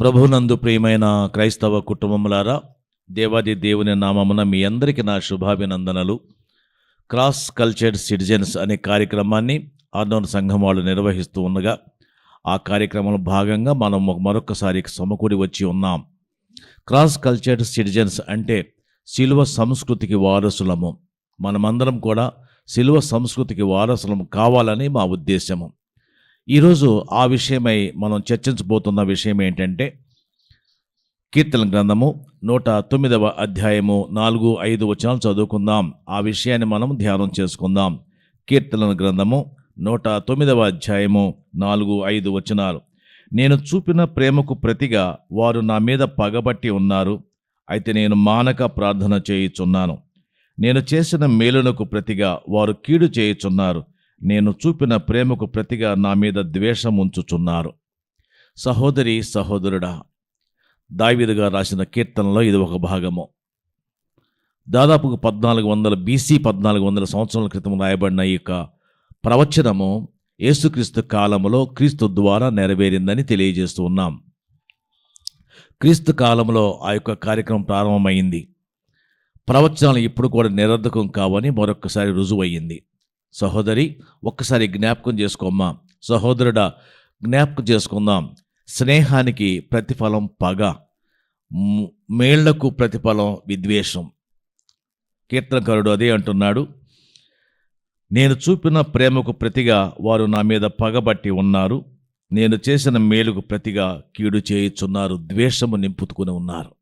ప్రభునందు ప్రియమైన క్రైస్తవ కుటుంబములారా దేవాది దేవుని నామమున మీ అందరికీ నా శుభాభినందనలు. క్రాస్ కల్చర్డ్ సిటిజన్స్ అనే కార్యక్రమాన్ని ఆందోళన సంఘం వాళ్ళు నిర్వహిస్తూ ఉండగా ఆ కార్యక్రమంలో భాగంగా మనం మరొకసారి సమకూడి వచ్చి ఉన్నాం. క్రాస్ కల్చర్డ్ సిటిజన్స్ అంటే శిలువ సంస్కృతికి వారసులము. మనమందరం కూడా శిలువ సంస్కృతికి వారసులం కావాలని మా ఉద్దేశము. ఈరోజు ఆ విషయమై మనం చర్చించబోతున్న విషయం ఏంటంటే కీర్తన గ్రంథము నూట తొమ్మిదవ అధ్యాయము నాలుగు ఐదు వచనాలు చదువుకుందాం. ఆ విషయాన్ని మనం ధ్యానం చేసుకుందాం. కీర్తన గ్రంథము నూట తొమ్మిదవ అధ్యాయము నాలుగు ఐదు వచనాలు. నేను చూపిన ప్రేమకు ప్రతిగా వారు నా మీద పగబట్టి ఉన్నారు. అయితే నేను మానక ప్రార్థన చేయుచున్నాను. నేను చేసిన మేలునకు ప్రతిగా వారు కీడు చేయుచున్నారు. నేను చూపిన ప్రేమకు ప్రతిగా నా మీద ద్వేషం ఉంచుచున్నారు. సహోదరి సహోదరుడా దావిదుగా రాసిన కీర్తనలో ఇది ఒక భాగము. దాదాపు పద్నాలుగు వందల బీసీ పద్నాలుగు వందల సంవత్సరాల క్రితం రాయబడిన ఈ యొక్క ప్రవచనము యేసుక్రీస్తు కాలంలో క్రీస్తు ద్వారా నెరవేరిందని తెలియజేస్తూ ఉన్నాం. క్రీస్తు కాలంలో ఆ యొక్క కార్యక్రమం ప్రారంభమైంది. ప్రవచనాలు ఇప్పుడు కూడా నిరర్ధకం కావని మరొకసారి రుజువయ్యింది. సహోదరి ఒక్కసారి జ్ఞాపకం చేసుకోమ్మా. సహోదరుడా జ్ఞాపకం చేసుకుందాం. స్నేహానికి ప్రతిఫలం పగ. మేళ్ళకు ప్రతిఫలం విద్వేషం. కీర్తనకారుడు అదే అంటున్నాడు. నేను చూపిన ప్రేమకు ప్రతిగా వారు నా మీద పగబట్టి ఉన్నారు. నేను చేసిన మేలుకు ప్రతిగా కీడు చేయుచున్నారు ద్వేషము నింపుతుకుని ఉన్నారు.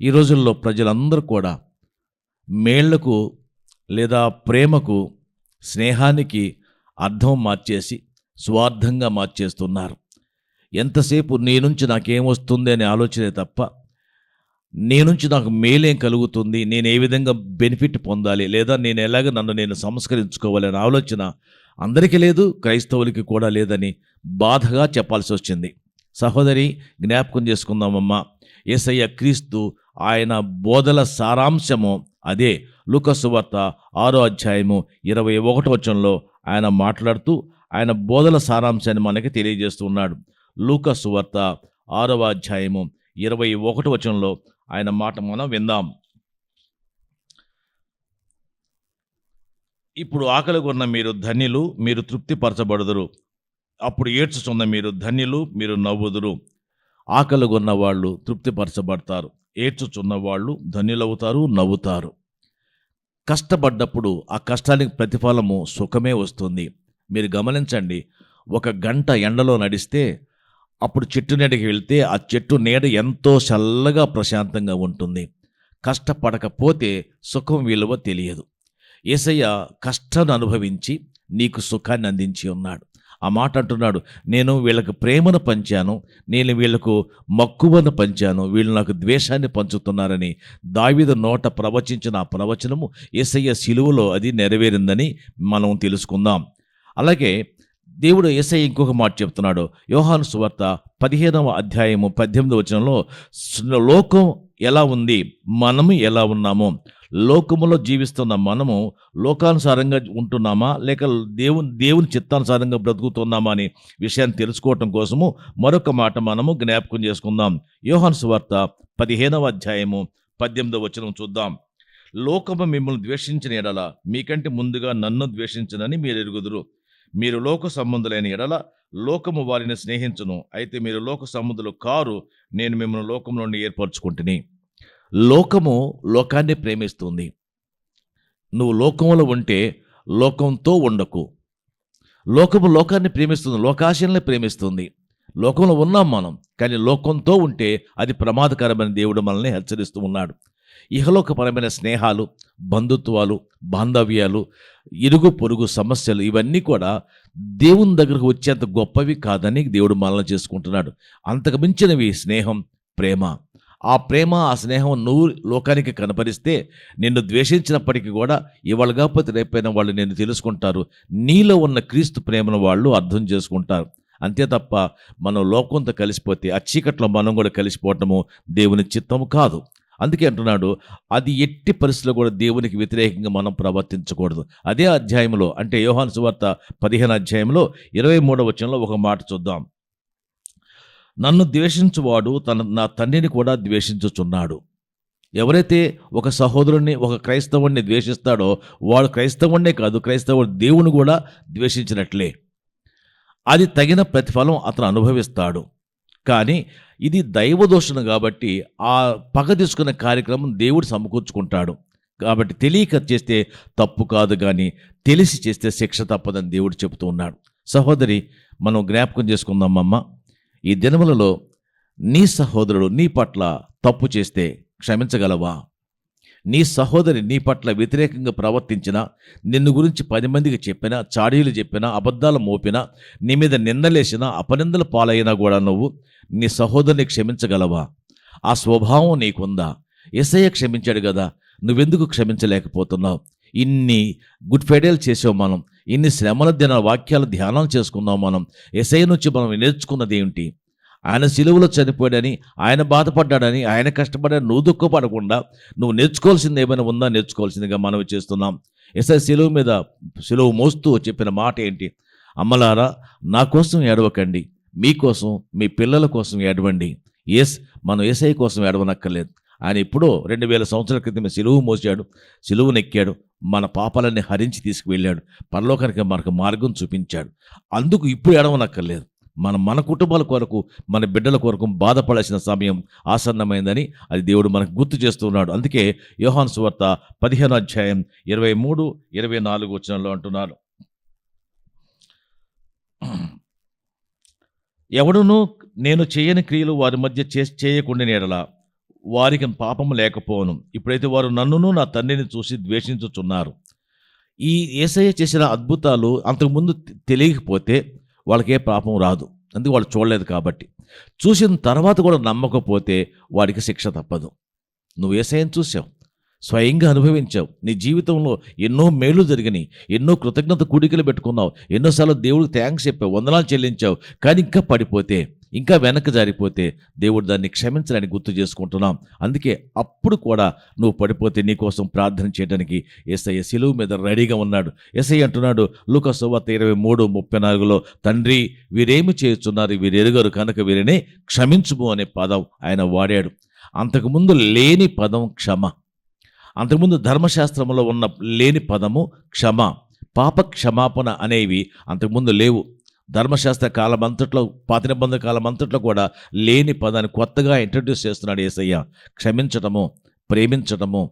ఈ రోజుల్లో ప్రజలందరూ కూడా మేళ్ళకు లేదా ప్రేమకు స్నేహానికి అర్థం మార్చేసి స్వార్థంగా మార్చేస్తున్నారు. ఎంతసేపు నీ నుంచి నాకేమొస్తుంది అనే ఆలోచనే తప్ప నీ నుంచి నాకు మేలేం కలుగుతుంది నేను ఏ విధంగా బెనిఫిట్ పొందాలి లేదా నేను ఎలాగ నన్ను నేను సంస్కరించుకోవాలి అనే ఆలోచన అందరికీ లేదు క్రైస్తవులకి కూడా లేదని బాధగా చెప్పాల్సి వచ్చింది. సహోదరి జ్ఞాపకం చేసుకుందామమ్మా. ఏసయ్య క్రీస్తు ఆయన బోధల సారాంశము అదే లుకసువార్త ఆరో అధ్యాయము ఇరవై ఒకటో వచనంలో ఆయన మాట్లాడుతూ ఆయన బోధల సారాంశాన్ని మనకి తెలియజేస్తున్నాడు లూకసువార్త ఆరవ అధ్యాయము ఇరవై ఒకటి వచనంలో ఆయన మాట మనం విందాం. ఇప్పుడు ఆకలి కొన్న మీరు ధన్యులు మీరు తృప్తిపరచబడుదురు. అప్పుడు ఏడ్చుచున్న మీరు ధన్యులు మీరు నవ్వుదురు. ఆకలి కొన్న వాళ్ళు తృప్తిపరచబడతారు. ఏడ్చుచున్న వాళ్ళు ధన్యులవుతారు నవ్వుతారు. కష్టపడ్డప్పుడు ఆ కష్టానికి ప్రతిఫలము సుఖమే వస్తుంది. మీరు గమనించండి ఒక గంట ఎండలో నడిస్తే అప్పుడు చెట్టు నీడకి వెళ్తే ఆ చెట్టు నీడ ఎంతో చల్లగా ప్రశాంతంగా ఉంటుంది. కష్టపడకపోతే సుఖం విలువ తెలియదు. ఏసయ్య కష్టాన్ని అనుభవించి నీకు సుఖాన్ని అందించి ఉన్నాడు. ఆ మాట అంటున్నాడు నేను వీళ్ళకు ప్రేమను పంచాను నేను వీళ్ళకు మక్కువను పంచాను వీళ్ళు నాకు ద్వేషాన్ని పంచుతున్నారని దావిద నోట ప్రవచించిన ఆ ప్రవచనము ఏసయ్య శిలువలో అది నెరవేరిందని మనం తెలుసుకుందాం. అలాగే దేవుడు ఏసై ఇంకొక మాట చెప్తున్నాడు యోహాను సువార్త పదిహేనవ అధ్యాయము పద్దెనిమిది వచనంలో లోకం ఎలా ఉంది? మనము ఎలా ఉన్నాము? లోకములో జీవిస్తున్న మనము లోకానుసారంగా ఉంటున్నామా? లేక దేవుని దేవుని చిత్తానుసారంగా బ్రతుకుతున్నామా అనే విషయాన్ని తెలుసుకోవటం కోసము మరొక మాట మనము జ్ఞాపకం చేసుకుందాం. యోహాన్స్ వార్త పదిహేనవ అధ్యాయము పద్దెనిమిదవ వచనం చూద్దాం. లోకము మిమ్మల్ని ద్వేషించిన ఎడల మీకంటే ముందుగా నన్ను ద్వేషించనని మీరు ఎరుగుదురు. మీరు లోక సంబంధులైన ఎడల లోకము వారిని స్నేహించును. అయితే మీరు లోక సంబంధులు కారు నేను మిమ్మల్ని లోకం నుండి ఏర్పరచుకుంటుని. లోకము లోకాన్ని ప్రేమిస్తుంది. నువ్వు లోకంలో ఉంటే లోకంతో ఉండకు. లోకము లోకాన్ని ప్రేమిస్తుంది లోకాశయాన్ని ప్రేమిస్తుంది. లోకంలో ఉన్నాం మనం కానీ లోకంతో ఉంటే అది ప్రమాదకరమైన దేవుడు మనల్ని హెచ్చరిస్తూ ఉన్నాడు. ఇహలోకపరమైన స్నేహాలు బంధుత్వాలు బాంధవ్యాలు ఇరుగు పొరుగు సమస్యలు ఇవన్నీ కూడా దేవుని దగ్గరకు వచ్చేంత గొప్పవి కాదని దేవుడు మనల్ని చేసుకుంటున్నాడు. అంతకు మించినవి స్నేహం ప్రేమ. ఆ ప్రేమ ఆ స్నేహం నువ్వు లోకానికి కనపరిస్తే నిన్ను ద్వేషించినప్పటికీ కూడా ఇవాళ కాకపోతే రేపైనా వాళ్ళు నేను తెలుసుకుంటారు. నీలో ఉన్న క్రీస్తు ప్రేమను వాళ్ళు అర్థం చేసుకుంటారు. అంతే తప్ప మనం లోకంతో కలిసిపోతే ఆ చీకట్లో మనం కూడా కలిసిపోవటము దేవుని చిత్తము కాదు. అందుకే అంటున్నాడు అది ఎట్టి పరిస్థితుల్లో కూడా దేవునికి వ్యతిరేకంగా మనం ప్రవర్తించకూడదు. అదే అధ్యాయంలో అంటే యోహాను సువార్త పదిహేను అధ్యాయంలో ఇరవై మూడవ వచనంలో ఒక మాట చూద్దాం. నన్ను ద్వేషించువాడు తన నా తండ్రిని కూడా ద్వేషించుచున్నాడు. ఎవరైతే ఒక సహోదరుణ్ణి ఒక క్రైస్తవుణ్ణి ద్వేషిస్తాడో వాడు క్రైస్తవుణ్ణే కాదు క్రైస్తవుడు దేవుని కూడా ద్వేషించినట్లే. అది తగిన ప్రతిఫలం అతను అనుభవిస్తాడు. కానీ ఇది దైవదోషణ కాబట్టి ఆ పగ తీసుకునే కార్యక్రమం దేవుడు సమకూర్చుకుంటాడు. కాబట్టి తెలియక చేస్తే తప్పు కాదు కానీ తెలిసి చేస్తే శిక్ష తప్పదని దేవుడు చెబుతూ ఉన్నాడు. సహోదరి మనం జ్ఞాపకం చేసుకుందామమ్మ ఈ దినములలో నీ సహోదరుడు నీ పట్ల తప్పు చేస్తే క్షమించగలవా? నీ సహోదరి నీ పట్ల వ్యతిరేకంగా ప్రవర్తించినా నిన్ను గురించి పది మందికి చెప్పినా చాడీలు చెప్పినా అబద్ధాలు మోపినా నీ మీద నిందలేసినా అపనిందల పాలైనా కూడా నువ్వు నీ సహోదరిని క్షమించగలవా? ఆ స్వభావం నీకుందా? ఎస్ఐ క్షమించాడు కదా నువ్వెందుకు క్షమించలేకపోతున్నావు? ఇన్ని గుడ్ ఫ్రైడేలు చేసావు మనం. ఇన్ని శ్రమల దిన వాక్యాలు ధ్యానం చేసుకున్నాం మనం. ఎస్ఐ నుంచి మనం నేర్చుకున్నది ఏమిటి ఆయన సిలువలో చనిపోయాడని ఆయన బాధపడ్డాడని ఆయన కష్టపడాడని నువ్వు దుఃఖపడకుండా నువ్వు నేర్చుకోవాల్సింది ఏమైనా ఉందా? నేర్చుకోవాల్సిందిగా మనం చేస్తున్నాం. ఎస్ఐ సిలువు మీద సిలువు మోస్తూ చెప్పిన మాట ఏంటి? అమ్మలారా నా కోసం ఏడవకండి. మీకోసం మీ పిల్లల కోసం ఏడవండి. ఎస్ మనం ఎస్ఐ కోసం ఏడవనక్కర్లేదు. ఆయన ఎప్పుడో రెండు వేల సంవత్సరాల క్రితం సిలువు మోసాడు సిలువు నెక్కాడు. మన పాపాలన్నీ హరించి తీసుకువెళ్ళాడు. పరలోకానికి మనకు మార్గం చూపించాడు. అందుకు ఇప్పుడు ఎడవనక్కర్లేదు మన మన కుటుంబాల కొరకు మన బిడ్డల కొరకు బాధపడాల్సిన సమయం ఆసన్నమైందని అది దేవుడు మనకు గుర్తు చేస్తున్నాడు. అందుకే యోహాన్ సువార్త పదిహేను అధ్యాయం ఇరవై మూడు ఇరవై నాలుగు వచనంలో అంటున్నారు ఎవడును నేను చేయని క్రియలు వారి మధ్య చే చేయకుండా నీడలా వారికి పాపము లేకపోను ఇప్పుడైతే వారు నన్నును నా తండ్రిని చూసి ద్వేషించుచున్నారు. ఈ ఏసయ్య చేసిన అద్భుతాలు అంతకుముందు తెలియకపోతే వాళ్ళకే పాపం రాదు. అందుకే వాళ్ళు చూడలేదు కాబట్టి. చూసిన తర్వాత కూడా నమ్మకపోతే వాడికి శిక్ష తప్పదు. నువ్వు ఏసయ్యని చూసావు స్వయంగా అనుభవించావు. నీ జీవితంలో ఎన్నో మేలు జరిగినాయి. ఎన్నో కృతజ్ఞత కూడికలు పెట్టుకున్నావు. ఎన్నోసార్లు దేవుడికి థ్యాంక్స్ చెప్పావు. వందనాలు చెల్లించావు. కానీ ఇంకా పడిపోతే ఇంకా వెనక్కి జారిపోతే దేవుడు దాన్ని క్షమించడానికి గుర్తు చేసుకుంటున్నాం. అందుకే అప్పుడు కూడా నువ్వు పడిపోతే నీకోసం ప్రార్థన చేయడానికి ఎస్ఐ సిలువు మీద రెడీగా ఉన్నాడు. ఎస్ఐ అంటున్నాడు లుకసువార్త ఇరవై మూడు ముప్పై నాలుగులో తండ్రి వీరేమి చేస్తున్నారు వీరు ఎరుగరు కనుక వీరిని క్షమించుము అనే పదం ఆయన వాడాడు. అంతకుముందు లేని పదం క్షమ. అంతకుముందు ధర్మశాస్త్రంలో ఉన్న లేని పదము క్షమ పాప క్షమాపణ అనేవి అంతకుముందు లేవు. ధర్మశాస్త్ర కాలం అంతట్లో పాత నిబంధన కాలం అంతట్లో కూడా లేని పదాన్ని కొత్తగా ఇంట్రడ్యూస్ చేస్తున్నాడు ఏసయ్య. క్షమించటము ప్రేమించటము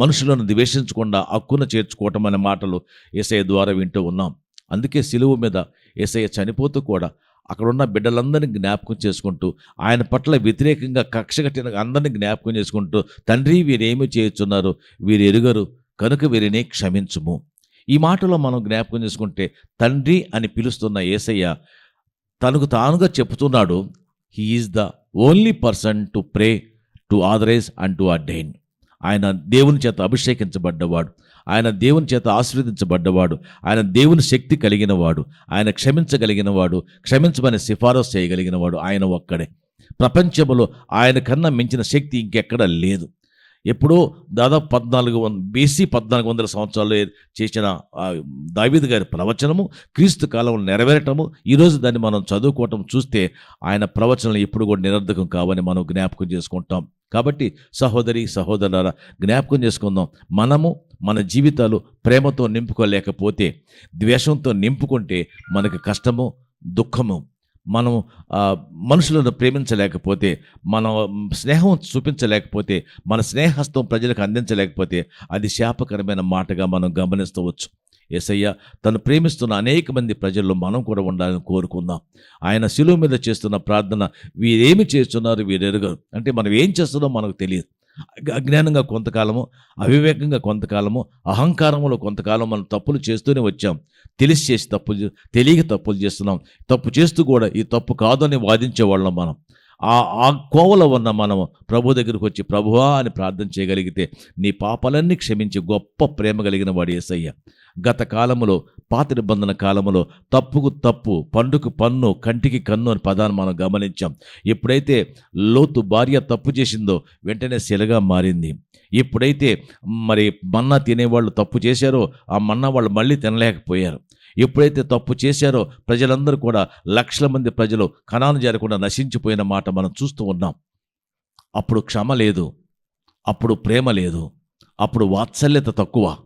మనుషులను ద్వేషించకుండా హక్కును చేర్చుకోవటం అనే మాటలు ఏసయ్య ద్వారా వింటూ ఉన్నాం. అందుకే సిలువు మీద ఏసయ్య చనిపోతూ కూడా అక్కడున్న బిడ్డలందరినీ జ్ఞాపకం చేసుకుంటూ ఆయన పట్ల వ్యతిరేకంగా కక్ష కట్టిన అందరినీ జ్ఞాపకం చేసుకుంటూ తండ్రి వీరేమి చేయుచున్నారు? వీరు ఎరుగరు కనుక వీరిని క్షమించుము. ఈ మాటలో మనం జ్ఞాపకం చేసుకుంటే తండ్రి అని పిలుస్తున్న ఏసయ్య తనకు తానుగా చెప్తున్నాడు he is the only person to pray to authorise and to ordain ఆయన దేవుని చేత అభిషేకించబడ్డవాడు. ఆయన దేవుని చేత ఆశీర్వదించబడ్డవాడు. ఆయన దేవుని శక్తి కలిగినవాడు. ఆయన క్షమించగలిగినవాడు. క్షమించమని సిఫారసు చేయగలిగినవాడు ఆయన ఒక్కడే. ప్రపంచంలో ఆయన కన్నా మించిన శక్తి ఇంకెక్కడ లేదు. ఎప్పుడో దాదాపు పద్నాలుగు వంద బీసీ పద్నాలుగు వందల సంవత్సరాల్లో చేసిన దావీద్ గారి ప్రవచనము క్రీస్తు కాలంలో నెరవేరటము ఈరోజు దాన్ని మనం చదువుకోవటం చూస్తే ఆయన ప్రవచనాలు ఎప్పుడు కూడా నిరర్ధకం కావని మనం జ్ఞాపకం చేసుకుంటాం. కాబట్టి సహోదరి సహోదరుల జ్ఞాపకం చేసుకుందాం. మనము మన జీవితాలు ప్రేమతో నింపుకోలేకపోతే ద్వేషంతో నింపుకుంటే మనకు కష్టము దుఃఖము మనం మనుషులను ప్రేమించలేకపోతే మనం స్నేహం చూపించలేకపోతే మన స్నేహస్తం ప్రజలకు అందించలేకపోతే అది శాపకరమైన మాటగా మనం గమనిస్తవచ్చు ఏసయ్య తను ప్రేమిస్తున్న అనేక మంది ప్రజల్లో మనం కూడా ఉండాలని కోరుకుందాం. ఆయన శిలువ మీద చేస్తున్న ప్రార్థన వీరేమి చేస్తున్నారు వీరెరుగరు. అంటే మనం ఏం చేస్తున్నాం మనకు తెలియదు. అజ్ఞానంగా కొంతకాలము అవివేకంగా కొంతకాలము అహంకారంలో కొంతకాలం మనం తప్పులు చేస్తూనే వచ్చాం. తెలిసి చేసి తప్పులు తెలియక తప్పులు చేస్తున్నాం. తప్పు చేస్తూ కూడా ఈ తప్పు కాదని వాదించేవాళ్ళం మనం. ఆ ఆ కోవలో ఉన్న మనం ప్రభు దగ్గరికి వచ్చి ప్రభువా అని ప్రార్థన చేయగలిగితే నీ పాపాలన్నీ క్షమించి గొప్ప ప్రేమ కలిగిన వాడు ఏసయ్య గత కాలములో పాత నిబంధన కాలములో తప్పుకు తప్పు పండుకు పన్ను కంటికి కన్ను అని పదాన్ని మనం గమనించాం. ఎప్పుడైతే లోతు భార్య తప్పు చేసిందో వెంటనే శిలగా మారింది. ఎప్పుడైతే మరి మన్నా తినేవాళ్ళు తప్పు చేశారో ఆ మన్నా వాళ్ళు మళ్ళీ తినలేకపోయారు. ఎప్పుడైతే తప్పు చేశారో ప్రజలందరూ కూడా లక్షల మంది ప్రజలు కణాను జరగకుండా నశించిపోయిన మాట మనం చూస్తూ ఉన్నాం. అప్పుడు క్షమ లేదు. అప్పుడు ప్రేమ లేదు. అప్పుడు వాత్సల్యత తక్కువ.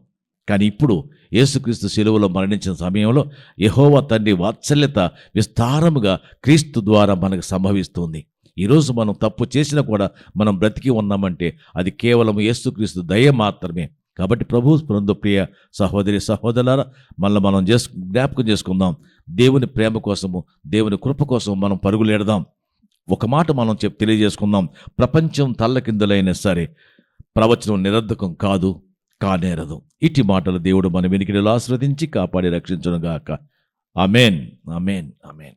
కానీ ఇప్పుడు యేసుక్రీస్తు శిలువలో మరణించిన సమయంలో యహోవ తండ్రి వాత్సల్యత విస్తారముగా క్రీస్తు ద్వారా మనకు సంభవిస్తుంది. ఈరోజు మనం తప్పు చేసినా కూడా మనం బ్రతికి ఉన్నామంటే అది కేవలం యేసుక్రీస్తు దయ మాత్రమే. కాబట్టి ప్రభు స్పృందు ప్రియ సహోదరి సహోదరులారా మళ్ళీ మనం చేసు జ్ఞాపకం చేసుకుందాం. దేవుని ప్రేమ కోసము దేవుని కృప కోసం మనం పరుగులేడదాం ఒక మాట మనం చెప్ తెలియజేసుకుందాం. ప్రపంచం తల్లకిందులైనా సరే ప్రవచనం నిరర్ధకం కాదు. కానేరదు. ఇట్టి మాటలు దేవుడు మన వెనికిడిలో ఆశ్రవదించి కాపాడి రక్షించునుగాక. అమేన్ అమేన్ అమేన్